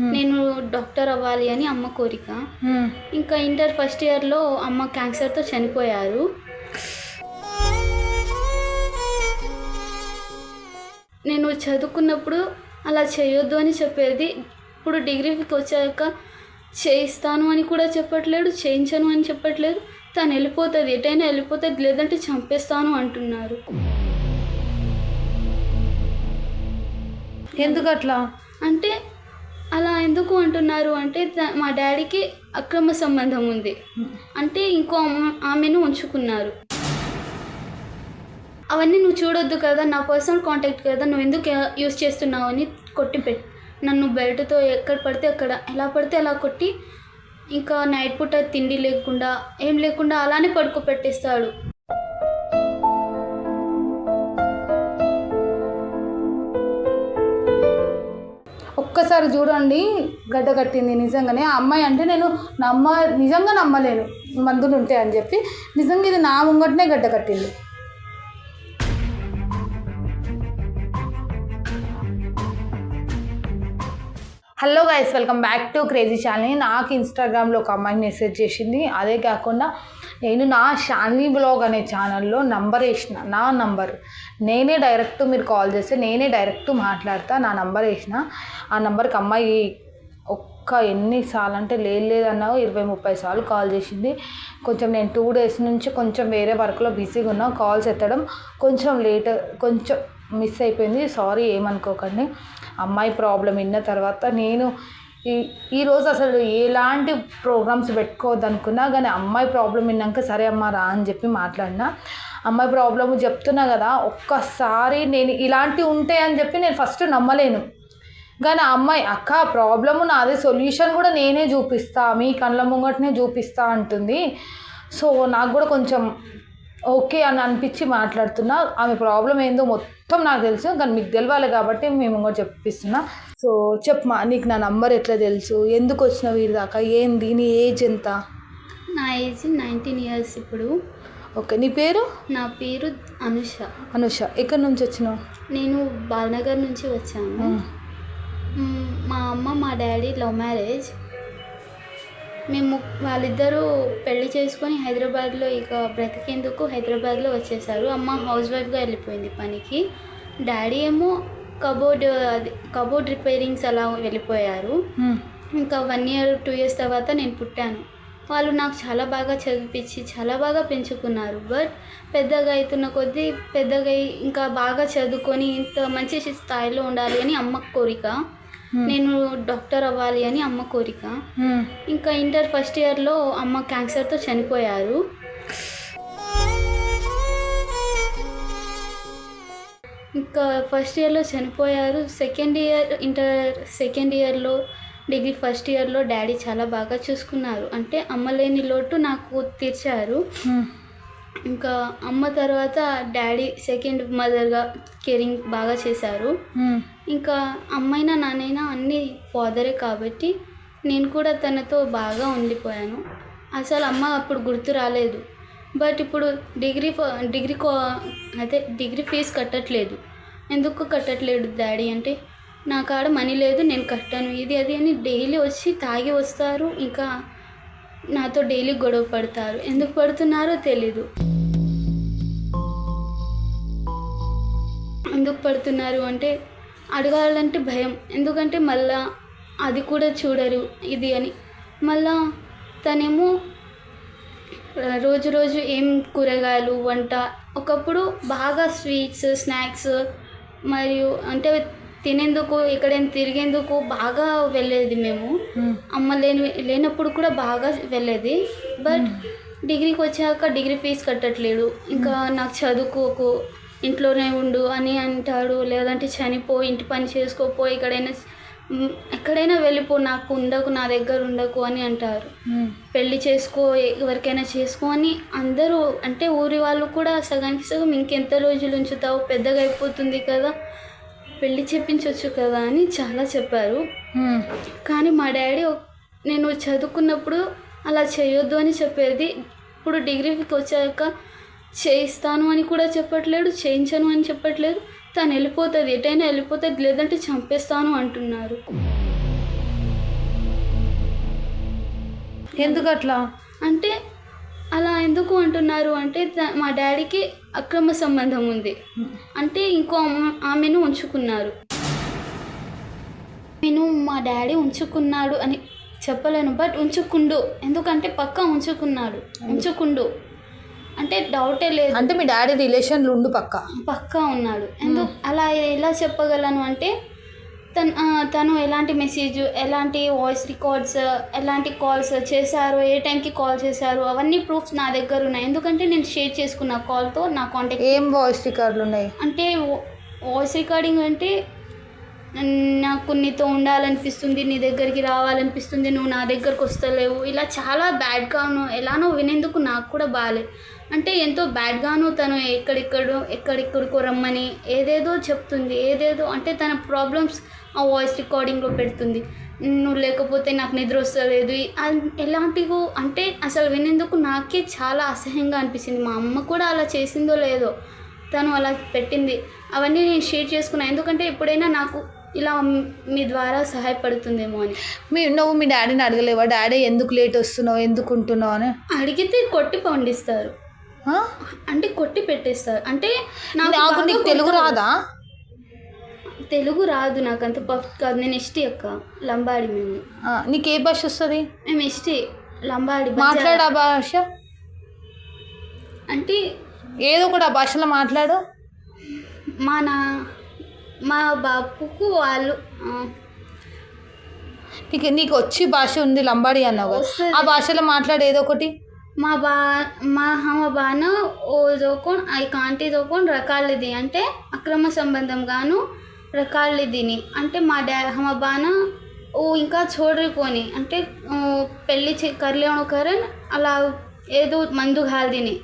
నేను డాక్టర్ అవ్వాలి అని అమ్మ కోరిక. హ్మ్. ఇంకా ఇంటర్ ఫస్ట్ ఇయర్లో అమ్మ క్యాన్సర్తో చనిపోయారు. నేను చదువుకున్నప్పుడు అలా చేయొద్దు అని చెప్పేది. ఇప్పుడు డిగ్రీకి వచ్చాక చేయిస్తాను అని కూడా చెప్పట్లేడు చేయించను అని చెప్పట్లేదు. తను వెళ్ళిపోతుంది ఎటైనా వెళ్ళిపోతుంది లేదంటే చంపేస్తాను అంటున్నారు. ఎందుకు అట్లా అంటే అలా ఎందుకు అంటున్నారు అంటే మా డాడీకి అక్రమ సంబంధం ఉంది. అంటే ఇంకో అమ్మ ఆమెను ఉంచుకున్నారు. అవన్నీ నువ్వు చూడొద్దు కదా నా పర్సనల్ కాంటాక్ట్ కదా నువ్వు ఎందుకు యూస్ చేస్తున్నావు అని కొట్టి పెట్ నన్ను బెల్ట్తో ఎక్కడ పడితే అక్కడ ఎలా పడితే అలా కొట్టి ఇంకా నైట్ పూట తిండి లేకుండా ఏం లేకుండా అలానే పడుకోపెట్టేస్తాడు ఒక్కసారి చూడండి గడ్డ కట్టింది నిజంగానే. ఆ అమ్మాయి అంటే నేను నమ్మ నిజంగా నమ్మలేను. మందులు ఉంటాయని అని చెప్పి నిజంగా ఇది నా ముంగటనే గడ్డ కట్టింది. Hello guys welcome back to crazy channel నాకు ఇన్స్టాగ్రామ్లో ఒక అమ్మాయి మెసేజ్ చేసింది. అదే కాకుండా నేను నా షాన్వి బ్లాగ్ అనే ఛానల్లో నంబర్ వేసిన నా నంబర్ నేనే డైరెక్ట్ మీరు కాల్ చేస్తే నేనే డైరెక్ట్ మాట్లాడతా నా నంబర్ వేసిన. ఆ నంబర్కి అమ్మాయి ఒక్క ఎన్నిసార్లు అంటే లేదు లేదన్నా ఇరవై ముప్పై సార్లు కాల్ చేసింది. కొంచెం నేను టూ డేస్ నుంచి కొంచెం వేరే వర్క్లో బిజీగా ఉన్నా కాల్స్ ఎత్తడం కొంచెం లేట్ కొంచెం మిస్ అయిపోయింది. సారీ ఏమనుకోకండి. అమ్మాయి ప్రాబ్లం విన్న తర్వాత నేను ఈ ఈరోజు అసలు ఎలాంటి ప్రోగ్రామ్స్ పెట్టుకోవద్దు అనుకున్నా కానీ అమ్మాయి ప్రాబ్లం విన్నాక సరే అమ్మ రా అని చెప్పి మాట్లాడినా. అమ్మాయి ప్రాబ్లమ్ చెప్తున్నా కదా ఒక్కసారి నేను ఇలాంటివి ఉంటాయి అని చెప్పి నేను ఫస్ట్ నమ్మలేను. కానీ ఆ అమ్మాయి అక్క ప్రాబ్లము నాదే సొల్యూషన్ కూడా నేనే చూపిస్తా మీ కళ్ళ ముంగటనే చూపిస్తా అంటుంది. సో నాకు కూడా కొంచెం ఓకే అని అనిపించి మాట్లాడుతున్నా. ఆమె ప్రాబ్లం ఏందో మొత్తం నాకు తెలుసు. కానీ మీకు తెలవాలి కాబట్టి మేము కూడా చెప్పిస్తున్నా. సో చెప్పమా నీకు నా నంబర్ ఎట్లా తెలుసు? ఎందుకు వచ్చిన వీడి దాకా? ఏంది? నీ ఏజ్ ఎంత? నా ఏజ్ నైన్టీన్ ఇయర్స్ ఇప్పుడు. ఓకే నీ పేరు? నా పేరు అనుష. అనుష. ఎక్కడి నుంచి వచ్చినావు? నేను బాలనగర్ నుంచి వచ్చాను. మా అమ్మ మా డాడీ లవ్ మ్యారేజ్. మేము వాళ్ళిద్దరూ పెళ్ళి చేసుకొని హైదరాబాద్లో ఇక బ్రతికేందుకు హైదరాబాద్లో వచ్చేసారు. అమ్మ హౌస్ వైఫ్గా వెళ్ళిపోయింది పనికి. డాడీ ఏమో కబోర్డ్ అది కబోర్డ్ రిపేరింగ్స్ అలా వెళ్ళిపోయారు. ఇంకా వన్ ఇయర్ టూ ఇయర్స్ తర్వాత నేను పుట్టాను. వాళ్ళు నాకు చాలా బాగా చదివించి చాలా బాగా పెంచుకున్నారు. బట్ పెద్దగా అవుతున్న కొద్దీ పెద్దగా ఇంకా బాగా చదువుకొని ఇంత మంచి స్థాయిలో ఉండాలి అని అమ్మ కోరిక. నేను డాక్టర్ అవ్వాలి అని అమ్మ కోరిక. ఇంకా ఇంటర్ ఫస్ట్ ఇయర్లో అమ్మ క్యాన్సర్తో చనిపోయారు. ఇంకా ఫస్ట్ ఇయర్లో చనిపోయారు. సెకండ్ ఇయర్ ఇంటర్ సెకండ్ ఇయర్లో డిగ్రీ ఫస్ట్ ఇయర్లో డాడీ చాలా బాగా చూసుకున్నారు. అంటే అమ్మ లేని లోటు నాకు తీర్చారు. ఇంకా అమ్మ తర్వాత డాడీ సెకండ్ మదర్గా కేరింగ్ బాగా చేశారు. ఇంకా అమ్మైనా నాన్నైనా అన్నీ ఫాదరే కాబట్టి నేను కూడా తనతో బాగా ఉండిపోయాను. అసలు అమ్మ అప్పుడు గుర్తు రాలేదు. బట్ ఇప్పుడు డిగ్రీ డిగ్రీ కో అదే డిగ్రీ ఫీజు కట్టట్లేదు. ఎందుకు కట్టట్లేదు డాడీ అంటే నా కాడ మనీ లేదు నేను కట్టాను. ఇది అది అని డైలీ వచ్చి తాగి వస్తారు. ఇంకా నాతో డైలీ గొడవ పడతారు. ఎందుకు పడుతున్నారో తెలీదు. ఎందుకు పడుతున్నారు అంటే అడగాలంటే భయం. ఎందుకంటే మళ్ళా అది కూడా చూడరు ఇది అని. మళ్ళా తనేమో రోజు రోజు ఏం కూరగాయలు వంట ఒకప్పుడు బాగా స్వీట్స్ స్నాక్స్ మరియు అంటే తినేందుకు ఎక్కడైనా తిరిగేందుకు బాగా వెళ్ళేది మేము. హ్మ్. అమ్మ లేని లేనప్పుడు కూడా బాగా వెళ్ళేది. బట్ డిగ్రీకి వచ్చాక డిగ్రీ ఫీజు కట్టట్లేడు. ఇంకా నాకు చదువుకోకు ఇంట్లోనే ఉండు అని అంటాడు. లేదంటే చనిపో ఇంటి పని చేసుకోపో ఎక్కడైనా ఎక్కడైనా వెళ్ళిపో నాకు ఉండకు నా దగ్గర ఉండకు అని అంటారు. పెళ్ళి చేసుకో ఎవరికైనా చేసుకో అని అందరూ అంటే ఊరి వాళ్ళు కూడా సగానికి సగం ఇంకెంత రోజులు ఉంచుతావు? పెద్దగా అయిపోతుంది కదా. పెళ్ళి చెప్పించవచ్చు కదా అని చాలా చెప్పారు. కానీ మా డాడీ నేను చదువుకున్నప్పుడు అలా చేయొద్దు అని చెప్పేది. ఇప్పుడు డిగ్రీకి వచ్చాక చేయిస్తాను అని కూడా చెప్పట్లేడు చేయించను అని చెప్పట్లేదు. తను వెళ్ళిపోతుంది ఎటైనా వెళ్ళిపోతుంది లేదంటే చంపేస్తాను అంటున్నారు. ఎందుకట్లా? అంటే అలా ఎందుకు అంటున్నారు అంటే మా డాడీకి అక్రమ సంబంధం ఉంది. అంటే ఇంకో ఆమెను ఉంచుకున్నారు. నేను మా డాడీ ఉంచుకున్నాడు అని చెప్పలేను బట్ ఉంచుకుండు. ఎందుకంటే పక్కా ఉంచుకున్నాడు. ఉంచుకుండు. అంటే డౌటే లేదు. అంటే మీ డాడీ రిలేషన్లు ఉండు పక్క? పక్కా ఉన్నాడు. ఎందుకు అలా ఎలా చెప్పగలను అంటే తను తను ఎలాంటి మెసేజ్ ఎలాంటి వాయిస్ రికార్డ్స్ ఎలాంటి కాల్స్ చేశారు ఏ టైంకి కాల్ చేశారు అవన్నీ ప్రూఫ్స్ నా దగ్గర ఉన్నాయి. ఎందుకంటే నేను షేర్ చేసుకున్న కాల్తో నా కాంటాక్ట్ ఏం వాయిస్ రికార్డులు ఉన్నాయి? అంటే వాయిస్ రికార్డింగ్ అంటే నాకు నీతో ఉండాలనిపిస్తుంది నీ దగ్గరికి రావాలనిపిస్తుంది నువ్వు నా దగ్గరకు వస్తలేవు. ఇలా చాలా బ్యాడ్గాను ఎలానో వినేందుకు నాకు కూడా బాగాలేదు అంటే ఎంతో బ్యాడ్గాను తను ఎక్కడెక్కడో ఎక్కడెక్కడికో రమ్మని ఏదేదో చెప్తుంది ఏదేదో అంటే తన ప్రాబ్లమ్స్ ఆ వాయిస్ రికార్డింగ్లో పెడుతుంది. నువ్వు లేకపోతే నాకు నిద్ర వస్తలేదు. ఎలాంటివో అంటే అసలు వినేందుకు నాకే చాలా అసహ్యంగా అనిపించింది మా అమ్మ కూడా అలా చేసిందో లేదో తను అలా పెట్టింది. అవన్నీ నేను షేర్ చేసుకున్నాను ఎందుకంటే ఎప్పుడైనా నాకు ఇలా మీ ద్వారా సహాయపడుతుందేమో అని. మీ నువ్వు మీ డాడీని అడగలేవా? డాడీ ఎందుకు లేట్ వస్తున్నావు? ఎందుకు ఉంటున్నావు? అని. అడిగితే కొట్టి పండిస్తారు? అంటే కొట్టి పెట్టేస్తారు. అంటే నాకు తెలుగు రాదా? తెలుగు రాదు నాకు అంత పర్ఫెక్ట్ కాదు. నేను ఎస్టీ అక్క లంబాడి మేము. ఆ, నీకు ఏ భాష వస్తుంది? మేము ఎస్టీ లంబాడి. మాట్లాడు ఆ భాష. అంటే ఏదో ఒకటి ఆ భాషలో మాట్లాడు. మా నా మా బాపుకు వాళ్ళు ఆ, నీకు నీకు వచ్చి భాష ఉంది లంబాడి అన్నావు. కదా వస్తది. ఆ భాషలో మాట్లాడు ఏదో ఒకటి. మా బా మా హమ బాన ఓ జోకోన్ ఐ కాంటి జోకోన్ రకాలది. అంటే అక్రమ సంబంధం గాను రకాలదిని అంటే మా డా హమ బాన ఓ ఇంకా చూడరిపోని అంటే ఓ, పెళ్ళి చే కర్లేవణ కరణ్ అలా ఏదో మందు హాల్దిని.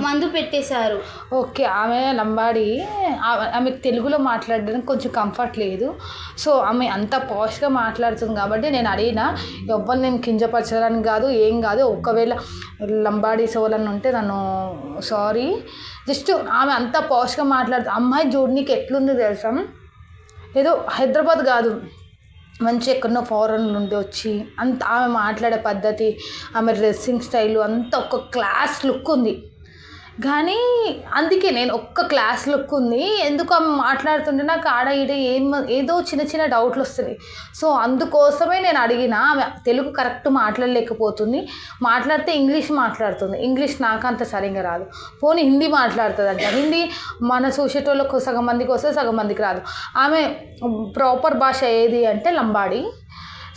మందు పెట్టేశారు. ఓకే ఆమె లంబాడి ఆ- ఆమెకు తెలుగులో మాట్లాడడానికి కొంచెం కంఫర్ట్ లేదు. సో ఆమె అంత పాష్గా మాట్లాడుతుంది కాబట్టి నేను అడిగిన ఎవ్వరు నేను కించపరచడానికి కాదు ఏం కాదు. ఒకవేళ లంబాడి సోలని ఉంటే నన్ను సారీ. జస్ట్ ఆమె అంత పాష్గా మాట్లాడుతుంది అమ్మాయి చూడనీకి ఎట్లుంది తెలుసా? ఏదో హైదరాబాద్ కాదు. మంచి ఎక్కడో ఫారెన్ నుండి వచ్చి అంత ఆమె మాట్లాడే పద్ధతి ఆమె డ్రెస్సింగ్ స్టైల్ అంత ఒక క్లాస్ లుక్ ఉంది. కానీ అందుకే నేను ఒక్క క్లాస్ లుక్ ఉంది. ఎందుకు ఆమె మాట్లాడుతుంటే నాకు ఆడ ఈడ ఏం ఏదో చిన్న చిన్న డౌట్లు వస్తున్నాయి. సో అందుకోసమే నేను అడిగిన ఆమె తెలుగు కరెక్ట్ మాట్లాడలేకపోతుంది. మాట్లాడితే ఇంగ్లీష్ మాట్లాడుతుంది. ఇంగ్లీష్ నాకు అంత సరిగ్గా రాదు. పోనీ హిందీ మాట్లాడుతుంది అంట హిందీ మన చూసేటోళ్ళకు సగం మందికి వస్తే సగం మందికి రాదు. ఆమె ప్రాపర్ భాష ఏది అంటే లంబాడి.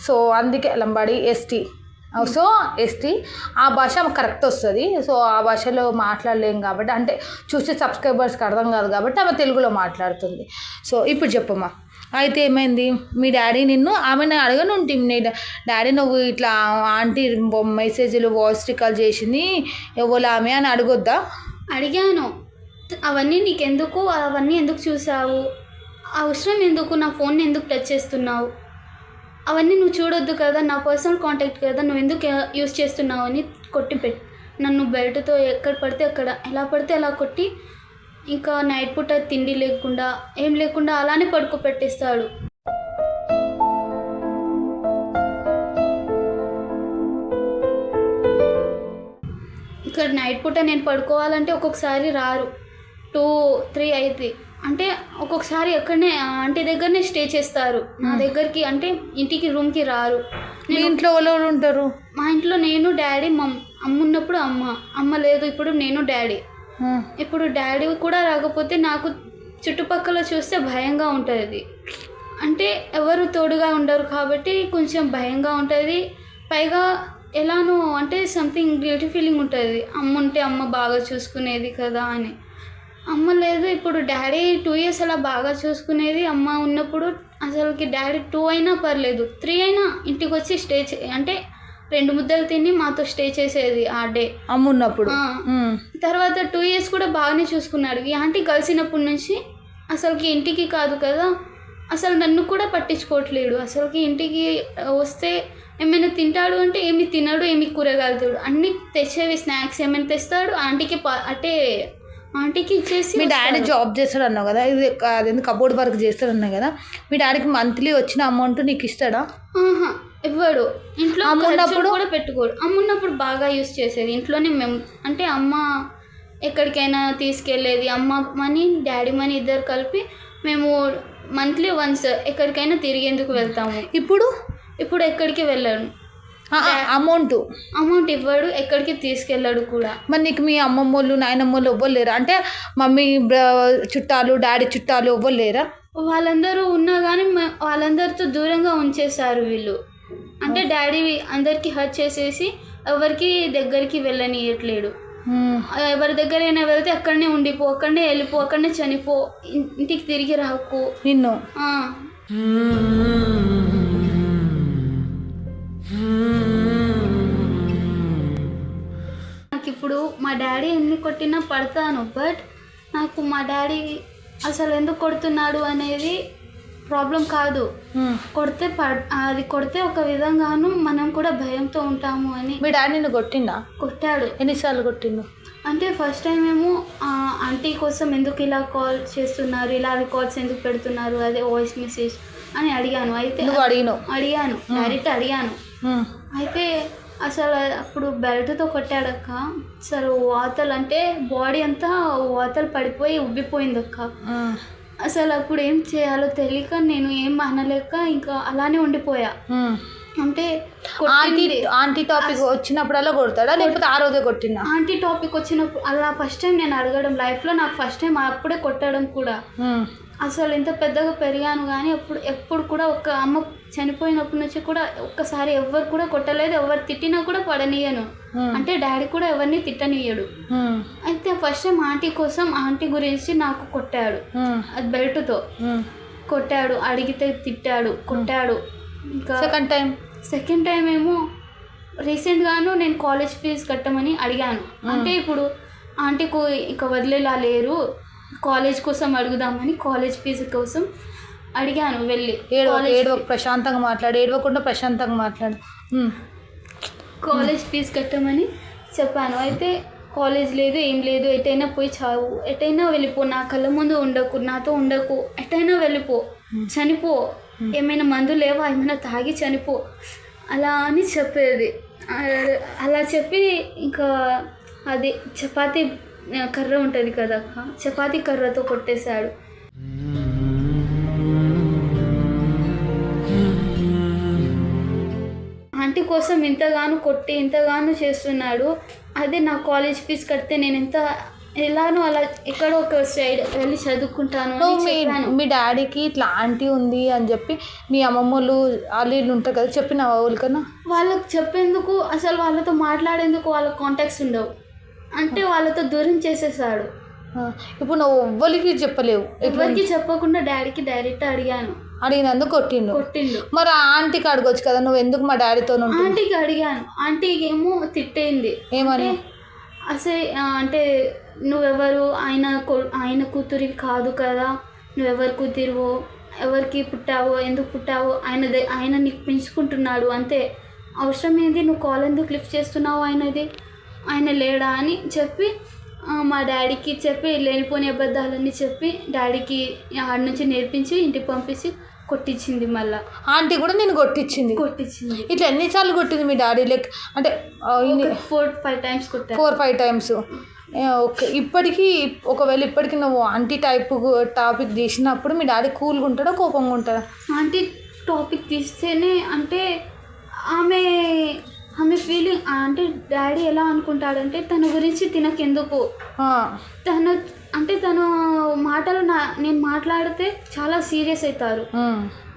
సో అందుకే లంబాడి ఎస్టీ. సో ఎస్టీ ఆ భాష కరెక్ట్ వస్తుంది. సో ఆ భాషలో మాట్లాడలేం కాబట్టి అంటే చూసే సబ్స్క్రైబర్స్కి అర్థం కాదు కాబట్టి ఆమె తెలుగులో మాట్లాడుతుంది. సో ఇప్పుడు చెప్పమ్మా. అయితే ఏమైంది? మీ డాడీ నిన్ను ఆమెను అడగను ఉంటుంది నీ డాడీ నువ్వు ఇట్లా ఆంటీ మెసేజ్లు వాయిస్ రికాల్ చేసింది. ఎవరు ఆమె అని అడగొద్దా? అడిగాను. అవన్నీ నీకెందుకు? అవన్నీ ఎందుకు చూసావు? అవసరం ఎందుకు? నా ఫోన్ ఎందుకు టచ్ చేస్తున్నావు? అవన్నీ నువ్వు చూడొద్దు కదా నా పర్సనల్ కాంటాక్ట్ కదా నువ్వు ఎందుకు యూస్ చేస్తున్నావు అని కొట్టి పెట్ నన్ను బెల్ట్తో ఎక్కడ పడితే అక్కడ ఎలా పడితే అలా కొట్టి ఇంకా నైట్ పూట తిండి లేకుండా ఏం లేకుండా అలానే పడుకోపెట్టేస్తాడు ఇక్కడ నైట్ పూట నేను పడుకోవాలంటే ఒక్కొక్కసారి రారు. టూ త్రీ అయితే అంటే ఒక్కొక్కసారి ఎక్కడనే ఆంటీ దగ్గరనే స్టే చేస్తారు. నా దగ్గరికి అంటే ఇంటికి రూమ్కి రారు. మీ ఇంట్లో ఎవరు ఉంటారు? మా ఇంట్లో నేను డాడీ మమ్ అమ్మ ఉన్నప్పుడు అమ్మ. అమ్మ లేదు ఇప్పుడు నేను డాడీ. ఇప్పుడు డాడీ కూడా రాకపోతే నాకు చుట్టుపక్కల చూస్తే భయంగా ఉంటుంది. అంటే ఎవరు తోడుగా ఉండరు కాబట్టి కొంచెం భయంగా ఉంటుంది. పైగా ఎలానో అంటే సంథింగ్ గిల్టీ ఫీలింగ్ ఉంటుంది. అమ్మ ఉంటే అమ్మ బాగా చూసుకునేది కదా అని. అమ్మ లేదు ఇప్పుడు డాడీ టూ ఇయర్స్ అలా బాగా చూసుకునేది అమ్మ ఉన్నప్పుడు అసలుకి డాడీ టూ అయినా పర్లేదు త్రీ అయినా ఇంటికి వచ్చి స్టే చే అంటే రెండు ముద్దలు తిని మాతో స్టే చేసేది ఆ డే అమ్మ ఉన్నప్పుడు. ఆ. ఉమ్. తర్వాత టూ ఇయర్స్ కూడా బాగానే చూసుకున్నాడు. ఈ ఆంటీ కలిసినప్పటి నుంచి అసలుకి ఇంటికి కాదు కదా అసలు నన్ను కూడా పట్టించుకోవట్లేడు అసలుకి ఇంటికి వస్తే ఏమైనా తింటాడు అంటే ఏమి తినడు ఏమి కూరగాయలు తినడు. అన్ని తెచ్చేవి స్నాక్స్ ఏమైనా తెస్తాడు ఆంటీకి ప- అంటే ఆంటీకి ఇచ్చేసి మీ డాడీ. జాబ్ చేస్తాడు అన్నావు కదా ఇది అదేంది కబోర్డ్ వర్క్ చేస్తాడు అన్నావు కదా మీ డాడీకి మంత్లీ వచ్చిన అమౌంట్ నీకు ఇస్తాడా ఆహా. ఇవ్వడు ఇంట్లో అమ్మున్నప్పుడు? కూడా పెట్టుకోడు అమ్మున్నప్పుడు బాగా యూస్ చేసేది ఇంట్లోనే మేము అంటే అమ్మ ఎక్కడికైనా తీసుకెళ్ళేది అమ్మ మనీ డాడీ మనీ ఇద్దరు కలిపి మేము మంత్లీ వన్స్ ఎక్కడికైనా తిరిగేందుకు వెళ్తాము ఇప్పుడు ఇప్పుడు ఎక్కడికి వెళ్ళాడు అమౌంట్ అమౌంట్ ఇవ్వడు ఎక్కడికి తీసుకెళ్ళాడు కూడా. మరి నీకు మీ అమ్మమ్మ వాళ్ళు నాయనమ్మ వాళ్ళు ఎవ్వరు లేరా? అంటే మమ్మీ చుట్టాలు డాడీ చుట్టాలు ఎవ్వరు లేరా? వాళ్ళందరూ ఉన్నా కానీ వాళ్ళందరితో దూరంగా ఉంచేశారు వీళ్ళు. అంటే డాడీ అందరికీ హర్ట్ చేసేసి ఎవరికి దగ్గరికి వెళ్ళనియట్లేడు. ఎవరి దగ్గరైనా వెళ్తే అక్కడనే ఉండిపో అక్కడనే వెళ్ళిపో అక్కడనే చనిపో ఇంటికి తిరిగి రాకు. నిన్ను? నాకు ఇప్పుడు మా డాడీ ఎన్ని కొట్టినా పడతాను బట్ నాకు మా డాడీ అసలు ఎందుకు కొడుతున్నాడు అనేది ప్రాబ్లం కాదు. కొడితే అది కొడితే ఒక విధంగాను మనం కూడా భయంతో ఉంటాము అని. మీ డాడీ నిన్ను కొట్టిండా? కొట్టాడు. ఎన్నిసార్లు కొట్టిండు? అంటే ఫస్ట్ టైం ఏమో ఆంటీ కోసం ఎందుకు ఇలా కాల్ చేస్తున్నారు ఇలా కాల్స్ ఎందుకు పెడుతున్నారు అదే వాయిస్ మెసేజ్ అని అడిగాను. అయితే అడిగాను డైరెక్ట్ అడిగాను. అయితే అసలు అప్పుడు బెల్ట్తో కొట్టాడక్క అసలు వాతలు అంటే బాడీ అంతా వాతలు పడిపోయి ఉబ్బిపోయింది అక్క ఉమ్. అసలు అప్పుడు ఏం చేయాలో తెలియక నేను ఏం అనలేక ఇంకా అలానే ఉండిపోయా. అంటే ఆంటీ. ఆంటీ టాపిక్ వచ్చినప్పుడల్లా కొడతాడా లేకపోతే ఆ రోజే కొట్టిందా ఆంటీ టాపిక్ వచ్చినప్పుడు అలా ఫస్ట్ టైం నేను అడగడం లైఫ్లో నాకు ఫస్ట్ టైం అప్పుడే కొట్టడం కూడా. అసలు ఇంత పెద్దగా పెరిగాను కానీ అప్పుడు ఎప్పుడు కూడా ఒక అమ్మ చనిపోయినప్పటి నుంచి కూడా ఒక్కసారి ఎవ్వరు కూడా కొట్టలేదు ఎవరు తిట్టినా కూడా పడనీయను. అంటే డాడీ కూడా ఎవరిని తిట్టనీయడు. అయితే ఫస్ట్ ఆంటీ కోసం ఆంటీ గురించి నాకు కొట్టాడు. అది బెల్ట్తో. కొట్టాడు అడిగితే తిట్టాడు కొట్టాడు. ఇంకా సెకండ్ టైం? సెకండ్ టైం ఏమో రీసెంట్గాను నేను కాలేజ్ ఫీజు కట్టమని అడిగాను. అంటే ఇప్పుడు ఆంటీకు ఇక వదిలేలా లేరు. కాలేజ్ కోసం అడుగుదామని కాలేజ్ ఫీజు కోసం అడిగాను వెళ్ళి ఏడవ ఏడవ ప్రశాంతంగా మాట్లాడు ఏడవకుండా ప్రశాంతంగా మాట్లాడు. కాలేజ్ ఫీజు కట్టమని చెప్పాను. అయితే కాలేజ్ లేదు ఏం లేదు ఎటైనా పోయి చావు. ఎటైనా వెళ్ళిపో నా కళ్ళ ముందు ఉండకు నాతో ఉండకు. ఎటైనా వెళ్ళిపో చనిపో. ఏమైనా మందు లేవా? ఏమైనా తాగి చనిపో. అలా అని చెప్పేది. అలా చెప్పి ఇంకా అది చపాతీ కర్ర ఉంటుంది కదా అక్క చపాతీ కర్రతో కొట్టేశాడు. ఆంటీ కోసం ఇంతగానో కొట్టి ఇంతగానో చేస్తున్నాడు. అదే నా కాలేజ్ ఫీజు కడితే నేను ఎంత ఎలానో అలా ఎక్కడో ఒక సైడ్ వెళ్ళి చదువుకుంటాను మీ చెప్పాను. మీ డాడీకి ఇట్లా ఆంటీ ఉంది అని చెప్పి మీ అమ్మమ్మ వాళ్ళు వాళ్ళు ఉంటారు కదా చెప్పినావా వాళ్ళకన్నా వాళ్ళకి చెప్పేందుకు అసలు వాళ్ళతో మాట్లాడేందుకు వాళ్ళ కాంటాక్ట్స్ ఉండవు. అంటే వాళ్ళతో దూరం చేసేసాడు. ఇప్పుడు నువ్వు ఎవ్వరికి చెప్పలేవు ఎవరికి చెప్పకుండా డాడీకి డైరెక్ట్ అడిగాను. అడిగినందుకు కొట్టిండు. కొట్టిండు. మరి ఆ ఆంటీకి అడగొచ్చు కదా నువ్వు ఎందుకు మా డాడీతో ఆంటీకి అడిగాను. ఆంటీకి ఏమో తిట్టేయింది ఏమని? అసలు అంటే నువ్వెవరు? ఆయన ఆయన కూతురి కాదు కదా. నువ్వెవరు కూతురువో? ఎవరికి పుట్టావో? ఎందుకు పుట్టావో? ఆయన ఆయన నీకు పెంచుకుంటున్నాడు. అంతే. అవసరం ఏంది నువ్వు కాల్ ఎందుకు లిఫ్ట్ చేస్తున్నావు ఆయనది? ఆయన లేడా అని చెప్పి మా డాడీకి చెప్పి లేనిపోని అబద్ధాలన్నీ చెప్పి డాడీకి ఆడ నుంచి నేర్పించి ఇంటికి పంపించి కొట్టించింది మళ్ళా. ఆంటీ కూడా నేను కొట్టించింది? కొట్టించింది. ఇట్లా ఎన్నిసార్లు కొట్టింది మీ డాడీ? లైక్ అంటే ఫోర్ ఫైవ్ టైమ్స్ కొట్టారు. Four five times. ఓకే. ఇప్పటికీ ఒకవేళ ఇప్పటికి నువ్వు ఆంటీ టైప్ టాపిక్ తీసినప్పుడు మీ డాడీ కూల్గా ఉంటాడా కోపంగా ఉంటాడా ఆంటీ టాపిక్ తీస్తేనే అంటే ఆమె ఆమె ఫీలింగ్ అంటే డాడీ ఎలా అనుకుంటాడంటే తన గురించి తినకెందుకు? తను అంటే తన మాటలు నా నేను మాట్లాడితే చాలా సీరియస్ అవుతారు.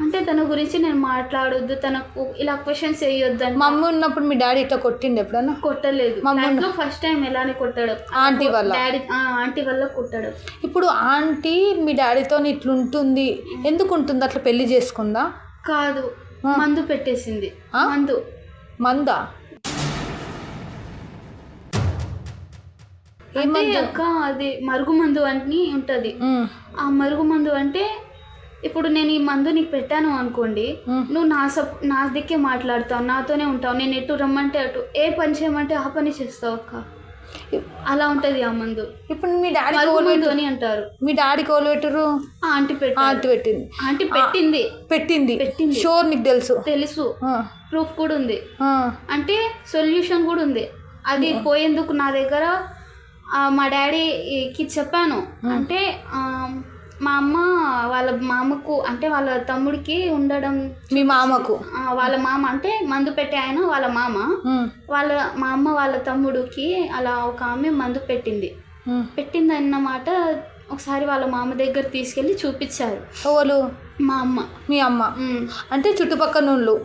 అంటే తన గురించి నేను మాట్లాడొద్దు తనకు ఇలా క్వశ్చన్స్ వేయొద్దు అని మమ్మీ ఉన్నప్పుడు మీ డాడీ ఇట్లా కొట్టిండు ఎప్పుడన్నా? కొట్టలేదు. లో ఫస్ట్ టైం ఎలానే కొట్టాడు. ఆంటీ వల్ల? డాడీ ఆంటీ వల్ల కొట్టాడు. ఇప్పుడు ఆంటీ మీ డాడీతో ఇట్లుంటుంది. ఎందుకు ఉంటుంది? అట్లా పెళ్ళి చేసుకుందా? కాదు. మందు పెట్టేసింది? మందు. మందా. అంటే అక్క అది మరుగు మందు అని ఉంటుంది. ఆ మరుగు మందు అంటే ఇప్పుడు నేను ఈ మందు నీకు పెట్టాను అనుకోండి. నువ్వు నా సప్ నా దిక్కే మాట్లాడతావు నాతోనే ఉంటావు నేను ఎటు రమ్మంటే అటు ఏ పని చేయమంటే ఆ పని చేస్తావు అక్క. అలా ఉంటుంది ఆ మందు. ఇప్పుడు మీ డాడీ కలుపు కోలు మందు అని అంటారు. మీ డాడీ కోలు పెట్టరు ఆ ఆంటీ పెట్టి ఆంటీ పెట్టింది. ఆంటీ పెట్టింది. పెట్టింది. పెట్టింది. షోర్ నీకు తెలుసు. తెలుసు. ప్రూఫ్ కూడా ఉంది. అంటే సొల్యూషన్ కూడా ఉంది. అది పోయేందుకు నా దగ్గర మా డాడీకి చెప్పాను. అంటే మా అమ్మ వాళ్ళ మామకు అంటే వాళ్ళ తమ్ముడికి ఉండడం మీ మామకు? వాళ్ళ మామ అంటే మందు పెట్టే ఆయన వాళ్ళ మామ. వాళ్ళ మా అమ్మ వాళ్ళ తమ్ముడికి అలా ఒక ఆమె మందు పెట్టింది. పెట్టింది అన్నమాట ఒకసారి వాళ్ళ మామ దగ్గర తీసుకెళ్ళి చూపించారు. ఎవరు? మా అమ్మ. మీ అమ్మ. అంటే చుట్టుపక్కల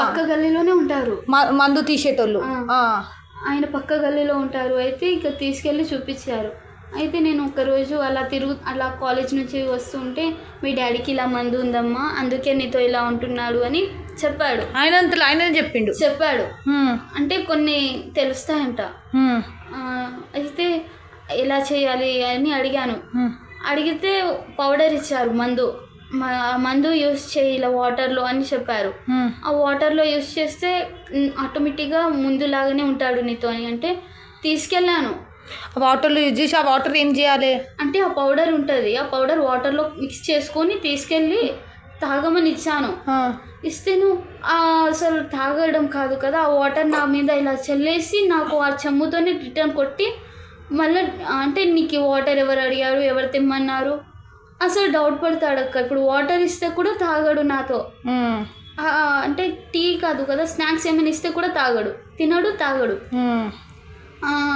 పక్క గల్లీలోనే ఉంటారు. మందు తీసేటోళ్ళు. ఆయన పక్క గల్లీలో ఉంటారు. అయితే ఇక తీసుకెళ్ళి చూపించారు. అయితే నేను ఒకరోజు అలా తిరుగు అలా కాలేజ్ నుంచి వస్తుంటే మీ డాడీకి ఇలా మందు ఉందమ్మా అందుకే నీతో ఇలా ఉంటున్నాడు అని చెప్పాడు. ఆయన అంతలో ఆయన చెప్పిండు? చెప్పాడు. అంటే కొన్ని తెలుస్తాయంట. అయితే ఎలా చేయాలి అని అడిగాను. అడిగితే పౌడర్ ఇచ్చారు మందు. మందు యూస్ చేయి ఇలా వాటర్లో అని చెప్పారు. ఆ వాటర్లో యూస్ చేస్తే ఆటోమేటిక్గా ముందులాగానే ఉంటాడు నీతో అని అంటే తీసుకెళ్ళాను. ఆ వాటర్లో యూజ్ చేసి ఆ వాటర్ ఏం చేయాలి? అంటే ఆ పౌడర్ ఉంటుంది. ఆ పౌడర్ వాటర్లో మిక్స్ చేసుకొని తీసుకెళ్ళి తాగమని ఇచ్చాను. ఆ, ఇస్తేను ఆ అసలు తాగడం కాదు కదా. ఆ వాటర్ నా మీద ఇలా చల్లేసి నాకు ఆ చెమ్ముతోనే రిటర్న్ కొట్టి మళ్ళీ అంటే నీకు ఈ వాటర్ ఎవరు అడిగారు ఎవరు తెమ్మన్నారు? అసలు డౌట్ పడతాడు అక్క. ఇప్పుడు వాటర్ ఇస్తే కూడా తాగడు నాతో. అంటే టీ కాదు కదా. స్నాక్స్ ఏమైనా ఇస్తే కూడా తాగడు. తినడు తాగడు.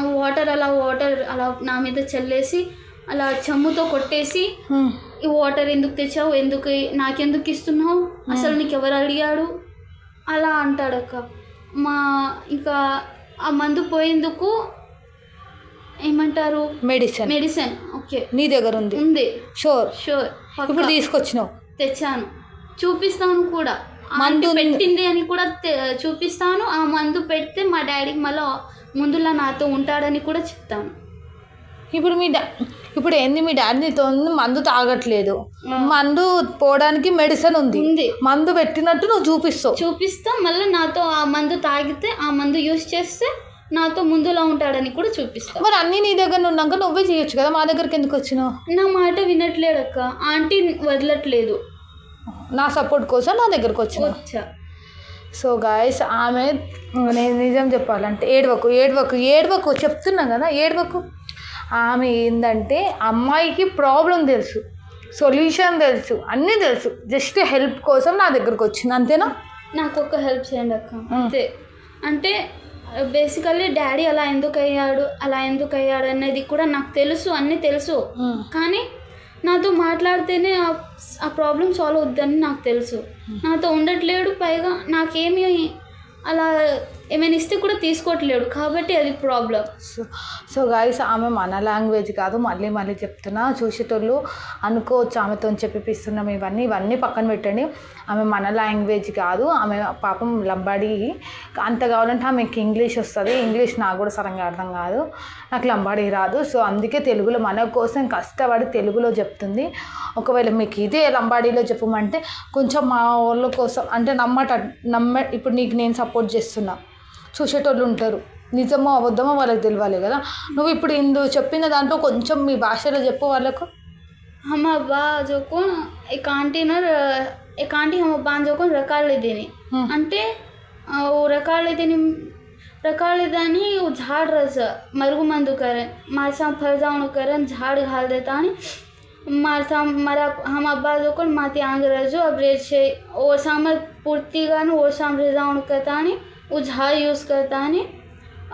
వాటర్ అలా వాటర్ అలా నా మీద చల్లేసి అలా చెమ్ముతో కొట్టేసి. ఈ వాటర్ ఎందుకు తెచ్చావు? ఎందుకు నాకెందుకు ఇస్తున్నావు? అసలు నీకు ఎవరు అడిగాడు? అలా అంటాడు అక్క. మా ఇంకా ఆ మందు పోయేందుకు ఏమంటారు? Medicine medicine okay. నీ దగ్గర ఉంది. ఉంది. షూర్ షూర్ ఇప్పుడు తీసుకొచ్చినావు. తెచ్చాను. చూపిస్తాను కూడా. మందు. పెట్టింది అని కూడా చూపిస్తాను. ఆ మందు పెడితే మా డాడీకి మళ్ళీ ముందులా నాతో ఉంటాడని కూడా చెప్తాను. ఇప్పుడు మీ డా ఇప్పుడు ఏంది మీ డాడీ నీతో మందు తాగట్లేదు. మందు పోవడానికి మెడిసిన్ ఉంది. ఉంది. మందు పెట్టినట్టు నువ్వు చూపిస్తావు. చూపిస్తా మళ్ళీ నాతో ఆ మందు తాగితే ఆ మందు యూస్ చేస్తే నాతో ముందులా ఉంటాడని కూడా చూపిస్తా. మరి అన్నీ నీ దగ్గర ఉన్నాక నువ్వే చేయొచ్చు కదా మా దగ్గరికి ఎందుకు వచ్చినావు? నా మాట వినట్లేడు అక్క ఆంటీ వదలట్లేదు. నా సపోర్ట్ కోసం నా దగ్గరకు వచ్చా. సో గాయస్ ఆమె నేను నిజం చెప్పాలంటే ఏడవకు ఏడవకు ఏడవకు చెప్తున్నా కదా ఏడవకు. ఆమె ఏంటంటే అమ్మాయికి ప్రాబ్లం తెలుసు సొల్యూషన్ తెలుసు అన్నీ తెలుసు. జస్ట్ హెల్ప్ కోసం నా దగ్గరకు వచ్చింది అంతేనా? నాకు ఒక హెల్ప్ చేయండి అక్క అంతే. అంటే బేసికల్లీ డాడీ అలా ఎందుకు అయ్యాడు అలా ఎందుకు అయ్యాడు అనేది కూడా నాకు తెలుసు అన్నీ తెలుసు. కానీ నాతో మాట్లాడితేనే ఆ ప్రాబ్లం సాల్వ్ అవుద్దని నాకు తెలుసు. నాతో ఉండట్లేడు పైగా నాకేమి అలా ఏమైనా ఇస్తే కూడా తీసుకోవట్లేడు. కాబట్టి అది ప్రాబ్లం సో సో గాయస్ ఆమె మన లాంగ్వేజ్ కాదు మళ్ళీ మళ్ళీ చెప్తున్నా. చూసేటోళ్ళు అనుకోవచ్చు ఆమెతో చెప్పిస్తున్నాం ఇవన్నీ ఇవన్నీ పక్కన పెట్టండి. ఆమె మన లాంగ్వేజ్ కాదు ఆమె పాపం లంబాడి అంత కావాలంటే ఆమెకి ఇంగ్లీష్ వస్తుంది ఇంగ్లీష్ నాకు కూడా సరంగా అర్థం కాదు నాకు లంబాడి రాదు సో అందుకే తెలుగులో మన కోసం కష్టపడి తెలుగులో చెప్తుంది ఒకవేళ మీకు ఇదే లంబాడీలో చెప్పమంటే కొంచెం మా వాళ్ళ కోసం అంటే నమ్మట నమ్మ ఇప్పుడు నీకు నేను సపోర్ట్ చేస్తున్నా చూసేటోళ్ళు ఉంటారు నిజమో అబద్ధమో వాళ్ళకి తెలియాలి కదా నువ్వు ఇప్పుడు ఇందు చెప్పిన దాంట్లో కొంచెం మీ భాషలో చెప్పు వాళ్ళకు हम अब्बा जो को एक आंटी ना एक आंटी हम अब्बा जो को రకాలేదని Hmm. అంటే ఆ, ఓ రకాలేదని रकालेदानी वो झाड़ रस मरगु मंदू करे मारसा फरजाउन करे झाड़ घाल देता आणि मारसा मरा हम अब्बा जो को माती आंग रजो अब रेड छे ओ सामर पूर्ति गानु ओ साम रेजाउन करता आणि वो झाड़ यूज करता आणि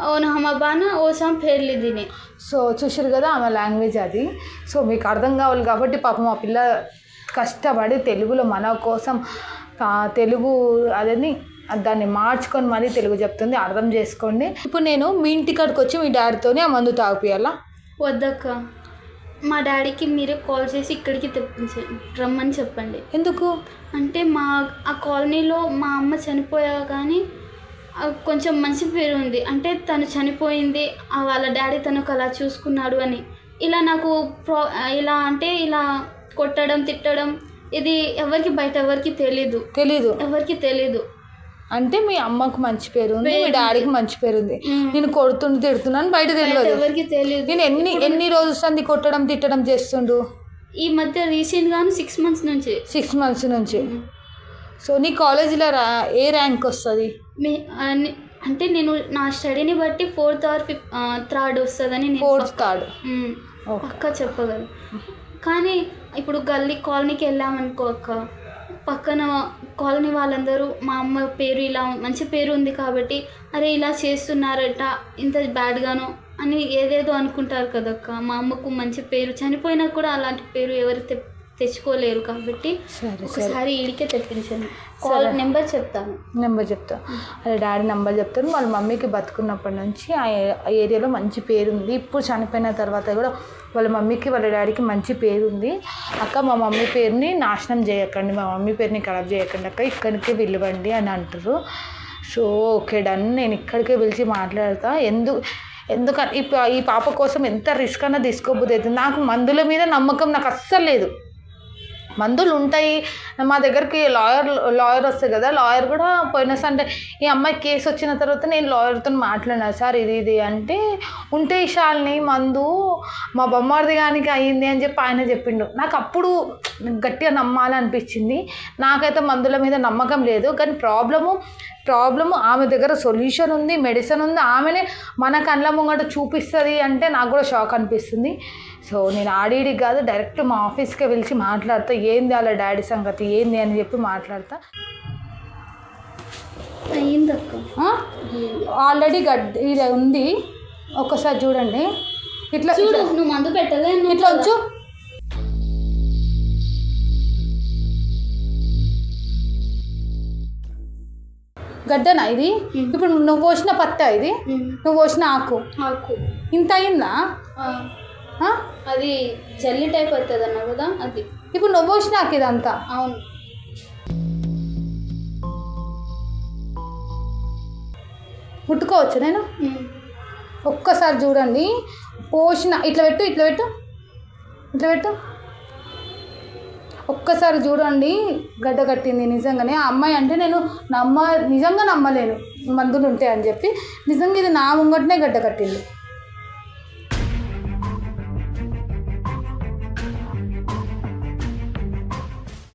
और हम अब्बा ना ओ साम फेर ली दिने సో చూసారు కదా ఆమె లాంగ్వేజ్ అది సో మీకు అర్థం కావాలి కాబట్టి పాపం ఆ పిల్ల కష్టపడి తెలుగులో మన కోసం ఆ, తెలుగు అదని దాన్ని మార్చుకొని మరీ తెలుగు చెప్తుంది అర్థం చేసుకోండి. ఇప్పుడు నేను మీ ఇంటికాడికి వచ్చి మీ డాడీతోనే ఆ మందు తాగిపియాలా? వద్దక్క. మా డాడీకి మీరే కాల్ చేసి ఇక్కడికి తెప్పించండి రమ్మని చెప్పండి. ఎందుకు? అంటే మా ఆ కాలనీలో మా అమ్మ చనిపోయా కానీ కొంచెం మంచి పేరు ఉంది. అంటే తను చనిపోయింది ఆ వాళ్ళ డాడీ తనకు అలా చూసుకున్నాడు అని. ఇలా నాకు ప్రో ఇలా అంటే ఇలా కొట్టడం తిట్టడం ఇది ఎవరికి బయట ఎవరికి తెలీదు. తెలీదు. ఎవరికి తెలీదు. అంటే మీ అమ్మకు మంచి పేరు ఉంది మీ డాడీకి మంచి పేరు ఉంది. నేను కొడుతుండు తిడుతున్నాను బయట తెలియదు నేను ఎన్ని ఎన్ని రోజులు సంది కొట్టడం తిట్టడం చేస్తుండు ఈ మధ్య రీసెంట్ గాను సిక్స్ మంత్స్ నుంచి. సిక్స్ మంత్స్ నుంచి. సో నీ కాలేజీలో రా ఏ ర్యాంక్ వస్తుంది? మీ అంటే నేను నా స్టడీని బట్టి ఫోర్త్ ఆర్ ఫిఫ్త్ థర్డ్ వస్తుందని ఫోర్త్ థర్డ్ పక్కా చెప్పగలను కానీ ఇప్పుడు గల్లీ కాలనీకి వెళ్ళామనుకో అక్క పక్కన కాలనీ వాళ్ళందరూ మా అమ్మ పేరు ఇలా మంచి పేరు ఉంది కాబట్టి అరే ఇలా చేస్తున్నారట ఇంత బ్యాడ్గాను అని ఏదేదో అనుకుంటారు కదక్క. మా అమ్మకు మంచి పేరు చనిపోయినా కూడా అలాంటి పేరు ఎవరు తెచ్చుకోలేరు కాబట్టి సరే సరే. ఒకసారి ఈడికే తెప్పించాను కాల్ నెంబర్ చెప్తాను. నెంబర్ చెప్తా. అదే డాడీ నెంబర్ చెప్తాను వాళ్ళ మమ్మీకి బతుకున్నప్పటి నుంచి ఆ ఏరియాలో మంచి పేరు ఉంది ఇప్పుడు చనిపోయిన తర్వాత కూడా వాళ్ళ మమ్మీకి వాళ్ళ డాడీకి మంచి పేరు ఉంది అక్క మా మమ్మీ పేరుని నాశనం చేయకండి. మా మమ్మీ పేరుని ఖరాబ్ చేయకండి అక్క. ఇక్కడికే పిలవండి అని అంటారు. So okay done. నేను ఇక్కడికే పిలిచి మాట్లాడతా. ఎందుకు ఎందుకంటే ఈ పాప కోసం ఎంత రిస్క్ అన్నా తీసుకోబోతుంది నాకు మందుల మీద నమ్మకం నాకు అస్సలు లేదు. మందులు ఉంటాయి మా దగ్గరికి లాయర్ లాయర్ వస్తుంది కదా లాయర్ కూడా పోయిన సండే ఈ అమ్మాయి కేసు వచ్చిన తర్వాత నేను లాయర్తో మాట్లాడినా సార్ ఇది ఇది అంటే ఉంటే శాలిని మందు మా బొమ్మారిది గానికి అయ్యింది అని చెప్పి ఆయన చెప్పిండు. నాకు అప్పుడు గట్టిగా నమ్మాలనిపించింది. నాకైతే మందుల మీద నమ్మకం లేదు. కానీ ప్రాబ్లము ప్రాబ్లము ఆమె దగ్గర సొల్యూషన్ ఉంది మెడిసిన్ ఉంది. ఆమెనే మన కళ్ళ ముంగట చూపిస్తుంది అంటే నాకు కూడా షాక్ అనిపిస్తుంది. సో నేను ఆడిడికి కాదు డైరెక్ట్ మా ఆఫీస్కే పిలిచి మాట్లాడతా ఏంది వాళ్ళ డాడీ సంగతి ఏంది అని చెప్పి మాట్లాడతా. ఆల్రెడీ గడ్ ఇది ఉంది. ఒక్కసారి చూడండి. ఇట్లా చూడు నువ్వు మందు పెట్టలే ఇట్లా వచ్చు గడ్డనా ఇది? ఇప్పుడు నువ్వు పోసిన పత్త ఇది. నువ్వు పోసిన ఆకు? ఆకు. ఇంత అయిందా? అది జల్లి టైప్ అవుతుంది అన్న కదా అది. ఇప్పుడు నువ్వు ఆకు ఇదంతా. అవును. ముట్టుకోవచ్చు నేను. ఒక్కసారి చూడండి. పోసిన ఇట్లా పెట్టు ఇట్లా పెట్టు. ఇట్లా పెట్టు. ఒక్కసారి చూడండి. గడ్డ కట్టింది నిజంగానే. ఆ అమ్మాయి అంటే నేను నమ్మ నిజంగా నమ్మలేను. మందులు ఉంటాయి అని చెప్పి. నిజంగా ఇది నా ముంగటనే గడ్డ కట్టింది.